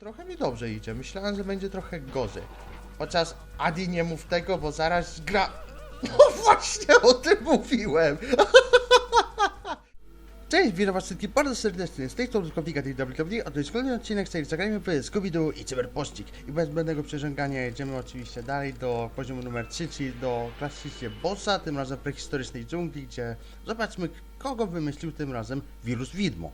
Trochę mi dobrze idzie. Myślałem, że będzie trochę gorzej. Chociaż Adi nie mów tego, bo zaraz gra... No właśnie o tym mówiłem! Cześć, witam was wszystkich bardzo serdecznie. Z tej strony Kowika WWE, a to jest kolejny odcinek serii Zagrajmy w Scooby-Doo i Cyberpościg. I bez zbędnego przeciągania jedziemy oczywiście dalej do poziomu numer 3, czyli do klasycznie bossa, tym razem prehistorycznej dżungli, gdzie zobaczmy kogo wymyślił tym razem wirus widmo.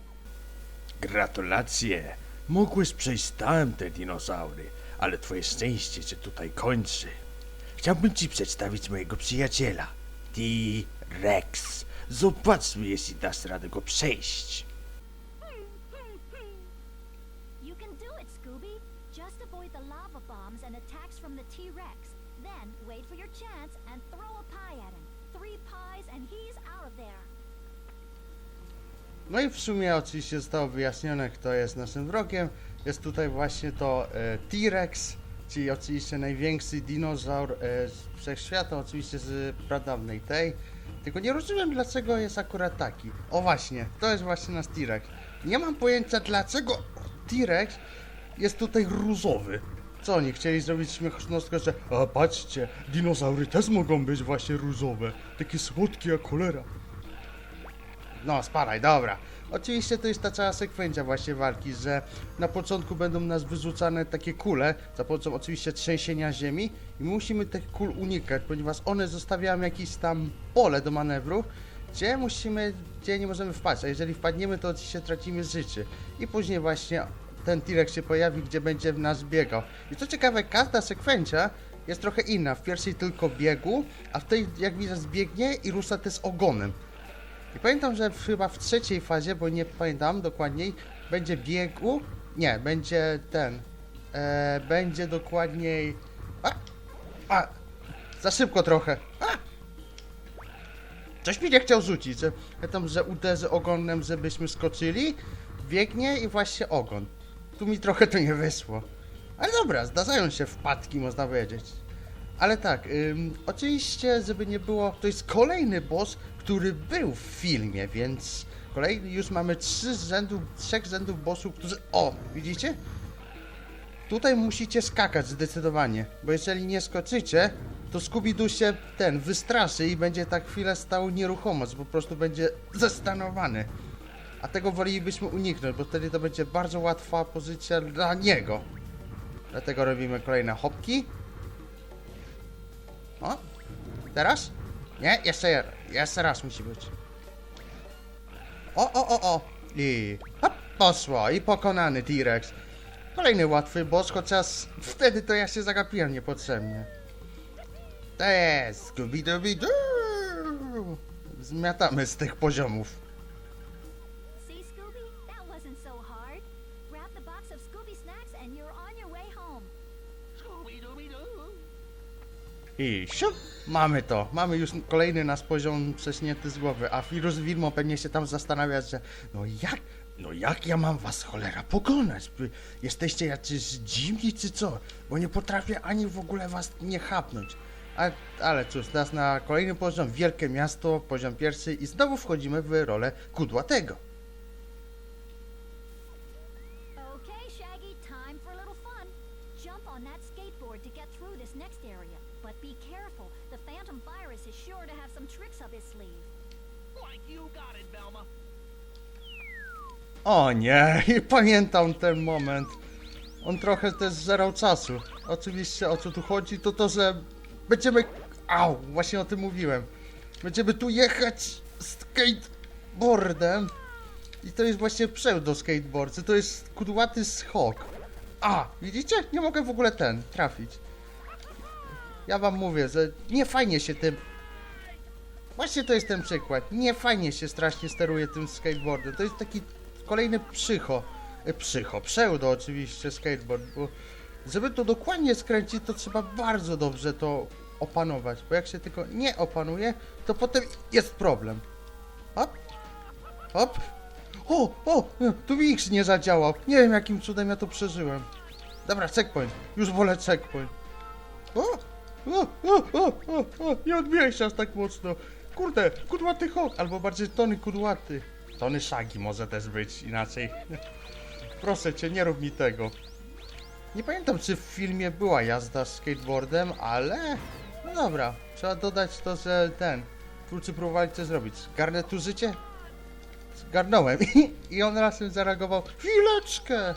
Gratulacje! Mógłeś przejść tam te dinozaury, ale twoje szczęście się tutaj kończy. Chciałbym ci przedstawić mojego przyjaciela, T-Rex. Zobaczmy, jeśli dasz radę go przejść. T-Rex. Three pies and he's out of there. No i w sumie oczywiście zostało wyjaśnione, kto jest naszym wrogiem. Jest tutaj właśnie to e, T-Rex, czyli oczywiście największy dinozaur e, wszechświata, oczywiście z pradawnej tej. Tylko nie rozumiem, dlaczego jest akurat taki. O właśnie, to jest właśnie nasz T-Rex. Nie mam pojęcia, dlaczego T-Rex jest tutaj różowy. Co oni chcieli zrobić śmiechnostkę, że a patrzcie, dinozaury też mogą być właśnie różowe, takie słodkie jak cholera. No, spadaj, dobra. Oczywiście to jest ta cała sekwencja właśnie walki, że na początku będą nas wyrzucane takie kule, za pomocą oczywiście trzęsienia ziemi i musimy tych kul unikać, ponieważ one zostawiają jakieś tam pole do manewrów, gdzie musimy, gdzie nie możemy wpaść, a jeżeli wpadniemy, to oczywiście tracimy życie. I później właśnie ten T-Rex się pojawi, gdzie będzie w nas biegał. I co ciekawe, każda sekwencja jest trochę inna. W pierwszej tylko biegu, a w tej jak widać biegnie i rusza też ogonem. I pamiętam, że chyba w trzeciej fazie, bo nie pamiętam dokładniej, będzie biegu. Nie, będzie ten. E, będzie dokładniej. A! A! Za szybko trochę. A! Coś mi nie chciał rzucić, że pamiętam, że uderzę ogonem, żebyśmy skoczyli. Biegnie i właśnie ogon. Tu mi trochę to nie wyszło. Ale dobra, zdarzają się wpadki, można powiedzieć. Ale tak, ym, oczywiście, żeby nie było, to jest kolejny boss, który był w filmie, więc kolejny już mamy trzy z rzędu, trzech rzędów bossów, którzy. O, widzicie? Tutaj musicie skakać zdecydowanie, bo jeżeli nie skoczycie, to Scooby-Doo się ten wystraszy i będzie tak chwilę stał nieruchomo, po prostu będzie zastanowany. A tego wolelibyśmy uniknąć, bo wtedy to będzie bardzo łatwa pozycja dla niego. Dlatego robimy kolejne hopki. O, teraz? Nie, jeszcze. Jeszcze raz musi być. O, o, o, o. I hop, poszło. I pokonany T-Rex. Kolejny łatwy boss, chociaż wtedy to ja się zagapiłem niepotrzebnie. To jest. Zmiatamy z tych poziomów. I siup, mamy to. Mamy już kolejny nasz poziom prześnięty z głowy, a wirus Wilmo pewnie się tam zastanawia, że no jak, no jak ja mam was cholera pokonać? Jesteście jacyś dziwni czy co? Bo nie potrafię ani w ogóle was nie chapnąć. A, ale cóż, teraz na kolejny poziom, wielkie miasto, poziom pierwszy i znowu wchodzimy w rolę kudłatego. Be careful. The Phantom Virus is sure to have some tricks up his sleeve. Like you got it, Velma. O nie, i pamiętam ten moment. On trochę też zerał czasu. Oczywiście o co tu chodzi, to to, że będziemy. Au, właśnie o tym mówiłem. Będziemy tu jechać skateboardem. I to jest właśnie pseudo skateboard. To jest kudłaty schok. A, widzicie? Nie mogę w ogóle ten trafić. Ja wam mówię, że nie fajnie się tym Właśnie to jest ten przykład. Nie fajnie się strasznie steruje tym skateboardem. To jest taki kolejny psycho. E, psycho, pseudo oczywiście skateboard, bo żeby to dokładnie skręcić, to trzeba bardzo dobrze to opanować, bo jak się tylko nie opanuje, to potem jest problem. Hop, hop. O, o, tu mi X nie zadziałał. Nie wiem jakim cudem ja to przeżyłem. Dobra, checkpoint. Już wolę checkpoint. O, o, o, o, o, o, nie odbijaj się aż tak mocno. Kurde, kudłaty hok, albo bardziej Tony kudłaty. Tony Shaggy może też być inaczej. Proszę cię, nie rób mi tego. Nie pamiętam, czy w filmie była jazda skateboardem, ale... No dobra, trzeba dodać to, że ten... Twórcy próbowali to zrobić. Zgarnę tu życie? Zgarnąłem. I on razem zareagował. Chwileczkę!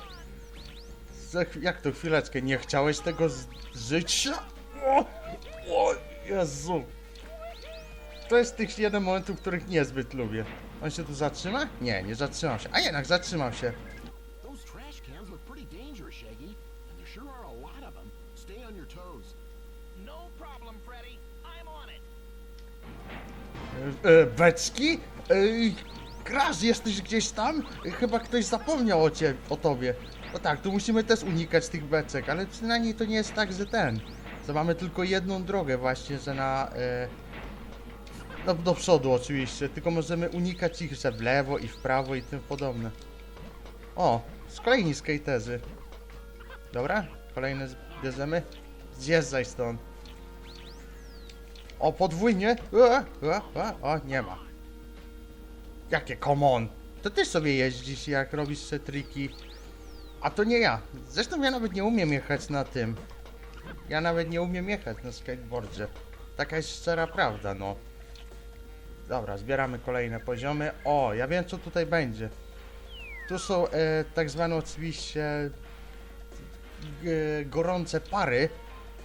Jak to chwileczkę? Nie chciałeś tego życia? O, o Jezu! To jest tych jeden momentów, których niezbyt lubię. On się tu zatrzyma? Nie, nie zatrzymał się. A jednak zatrzymał się. No. E, e, beczki? Krasz, jesteś gdzieś tam? E, Chyba ktoś zapomniał o, cie, o tobie. No tak, tu musimy też unikać tych beczek, ale przynajmniej to nie jest tak, że ten. Że mamy tylko jedną drogę właśnie, że na... E, no do przodu oczywiście, tylko możemy unikać ich, że w lewo i w prawo i tym podobne. O, z kolejni skaterzy. Dobra, kolejne bierzemy. Zjeżdżaj stąd. O, podwójnie? E, e, e, o, nie ma. Jakie come on? To ty sobie jeździsz, jak robisz te triki. A to nie ja. Zresztą ja nawet nie umiem jechać na tym. Ja nawet nie umiem jechać na skateboardzie. Taka jest szczera prawda, no. Dobra, zbieramy kolejne poziomy. O, ja wiem co tutaj będzie. Tu są e, tak zwane oczywiście e, gorące pary,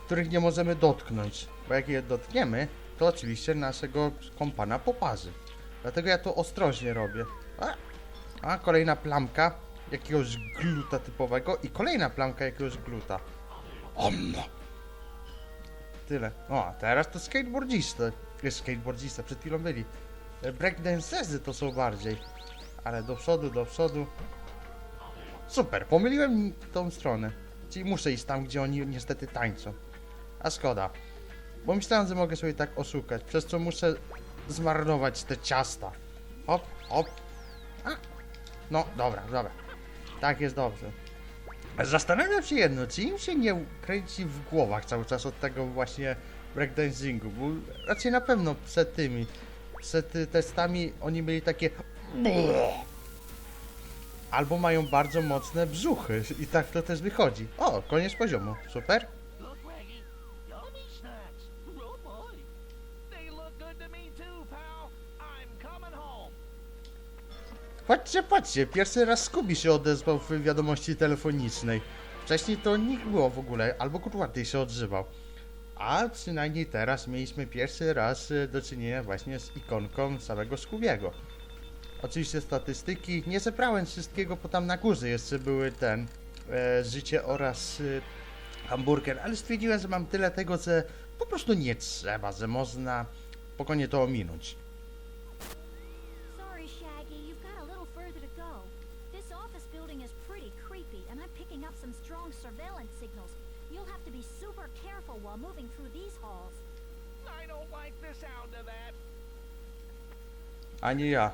których nie możemy dotknąć. Bo jak je dotkniemy, to oczywiście naszego kompana poparzy. Dlatego ja to ostrożnie robię. A, a kolejna plamka jakiegoś gluta typowego i kolejna plamka jakiegoś gluta. Om! Tyle. O, a teraz to skateboardzista. Jest skateboardzista, przed chwilą byli. E, Breakdancerzy to są bardziej. Ale do przodu, do przodu. Super, pomyliłem tą stronę. Czyli muszę iść tam, gdzie oni niestety tańczą. A szkoda. Bo myślałem, że mogę sobie tak oszukać, przez co muszę zmarnować te ciasta. Hop, hop. A. No, dobra, dobra. Tak jest dobrze. Zastanawiam się jedno, czy im się nie kręci w głowach cały czas od tego właśnie breakdancingu, bo raczej na pewno przed tymi, przed y, testami oni mieli takie albo mają bardzo mocne brzuchy i tak to też wychodzi. O, koniec poziomu, super. Patrzcie, patrzcie, pierwszy raz Scooby się odezwał w wiadomości telefonicznej. Wcześniej to nikt było w ogóle, albo Kudłaty się odzywał. A przynajmniej teraz mieliśmy pierwszy raz e, do czynienia właśnie z ikonką samego Scoobiego. Oczywiście statystyki, nie zebrałem wszystkiego, bo tam na górze jeszcze były ten, e, życie oraz e, hamburger, ale stwierdziłem, że mam tyle tego, że po prostu nie trzeba, że można spokojnie to ominąć. Office building is pretty creepy, and I'm picking up some strong surveillance signals. You'll have to be super careful while moving through these halls. I don't like the sound of that. Ani ja.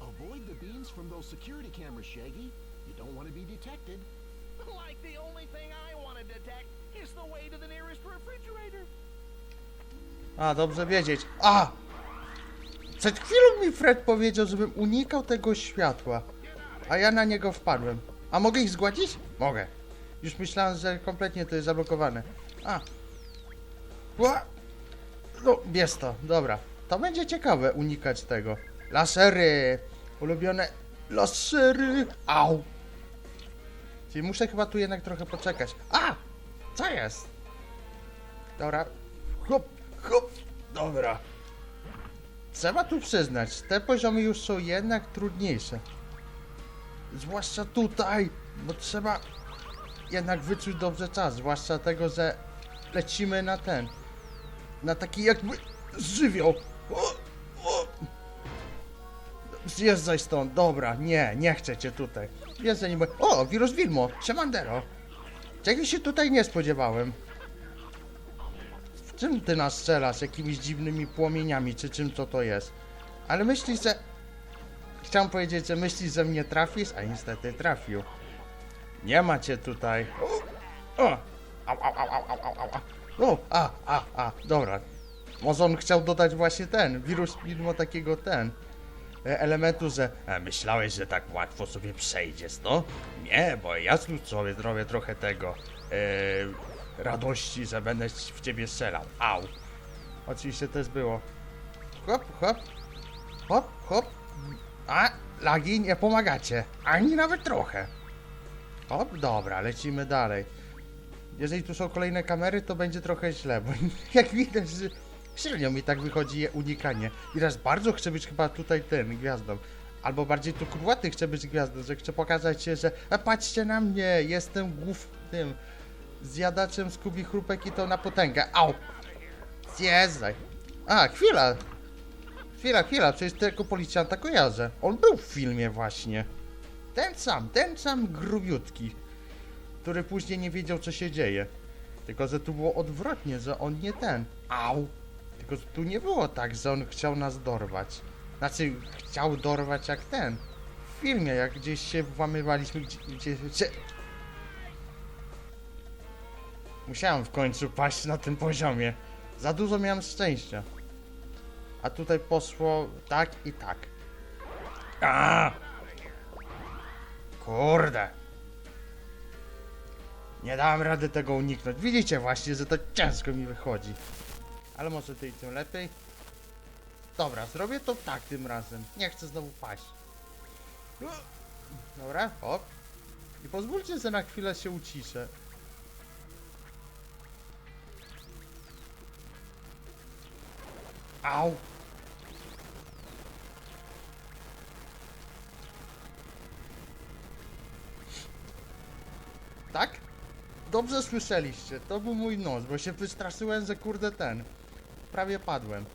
Avoid the beams from those security cameras, Shaggy. You don't want to be detected. Like the only thing I want to detect is the way to the nearest refrigerator. A, dobrze wiedzieć. A! Przed chwilą mi Fred powiedział, żebym unikał tego światła. A ja na niego wpadłem. A mogę ich zgładzić? Mogę. Już myślałem, że kompletnie to jest zablokowane. A. Ła! No, jest to, dobra. To będzie ciekawe unikać tego. Lasery! Ulubione lasery! Au! Czyli muszę chyba tu jednak trochę poczekać. A! Co jest? Dobra. Hop, hop. Dobra. Trzeba tu przyznać, te poziomy już są jednak trudniejsze. Zwłaszcza tutaj, bo trzeba jednak wyczuć dobrze czas, zwłaszcza tego, że lecimy na ten, na taki jakby żywioł. O, o. Zjeżdżaj stąd, dobra, nie, nie chcę cię tutaj. Zjeżdżaj, nie bo... O, wirus Wilmo, Siemandero. Czegoś się tutaj nie spodziewałem. W czym ty nas strzelasz? Jakimiś dziwnymi płomieniami, czy czym to to jest? Ale myślisz, że... Chciałem powiedzieć, że myślisz, że mnie trafisz, a niestety trafił. Nie ma cię tutaj. O! Au, au, au, au, au, au, au, au. O! A, a, a, dobra. Może on chciał dodać właśnie ten, wirus mimo takiego ten, e, elementu, że A myślałeś, że tak łatwo sobie przejdziesz, no? Nie, bo ja sobie zrobię trochę tego, e, radości, że będę w ciebie strzelał. Au. oczywiście też było. Hop, hop, hop, hop. A, lagi nie pomagacie. Ani nawet trochę. Hop, dobra, lecimy dalej. Jeżeli tu są kolejne kamery, to będzie trochę źle, bo jak widać, że średnio mi tak wychodzi je unikanie. I raz bardzo chcę być chyba tutaj ten, gwiazdą. Albo bardziej tu kurwaty chcę być gwiazdą, że chcę pokazać się, że a patrzcie na mnie, jestem głów tym zjadaczem skubi chrupek i to na potęgę. Au! Zjeżdżaj. A, chwila. Chwila, chwila, przecież tego policjanta kojarzę. On był w filmie właśnie. Ten sam, ten sam grubiutki, który później nie wiedział co się dzieje. Tylko, że tu było odwrotnie, że on nie ten. Au! Tylko, że tu nie było tak, że on chciał nas dorwać. Znaczy, chciał dorwać jak ten. W filmie, jak gdzieś się włamywaliśmy, gdzie... gdzie, gdzie... Musiałem w końcu paść na tym poziomie. Za dużo miałem szczęścia. A tutaj poszło tak i tak. A! Kurde. Nie dałem rady tego uniknąć. Widzicie właśnie, że to ciężko mi wychodzi. Ale może ty tym lepiej. Dobra, zrobię to tak tym razem. Nie chcę znowu paść. Dobra, hop. I pozwólcie, że na chwilę się uciszę. Au. Tak? Dobrze słyszeliście, to był mój nos, bo się wystraszyłem, że kurde ten. Prawie padłem.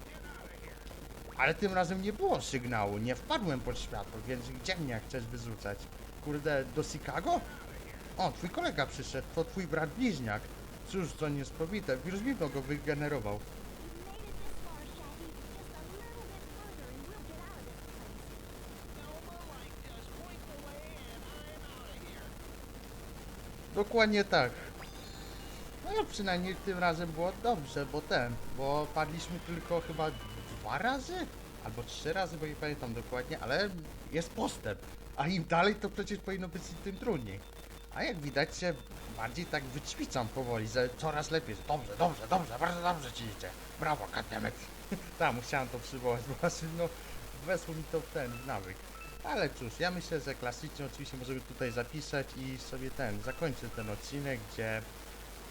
Ale tym razem nie było sygnału, nie wpadłem pod światło, więc gdzie mnie chcesz wyrzucać? Kurde, do Chicago? O, twój kolega przyszedł, to twój brat bliźniak. Cóż, to niespowite, wirus go wygenerował. Dokładnie tak. No przynajmniej tym razem było dobrze, bo ten, bo padliśmy tylko chyba dwa razy? Albo trzy razy, bo nie pamiętam dokładnie, ale jest postęp. A im dalej to przecież powinno być tym trudniej. A jak widać się bardziej tak wyćwiczam powoli, że coraz lepiej. że Dobrze, dobrze, dobrze, bardzo dobrze ci idzie. Brawo, katemek. Tam, musiałem to przywołać, bo aż, no weszło mi to w ten nawyk. Ale cóż, ja myślę, że klasycznie oczywiście możemy tutaj zapisać i sobie ten, zakończę ten odcinek, gdzie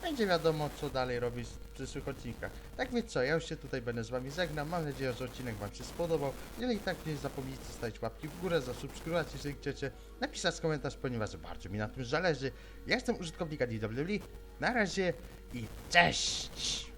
będzie wiadomo, co dalej robić w przyszłych odcinkach. Tak więc co, ja już się tutaj będę z wami żegnam, mam nadzieję, że odcinek wam się spodobał. Jeżeli tak, nie zapomnijcie zostawić łapki w górę, zasubskrybować, jeżeli chcecie, napisać komentarz, ponieważ bardzo mi na tym zależy. Ja jestem użytkownik DWD, na razie i cześć!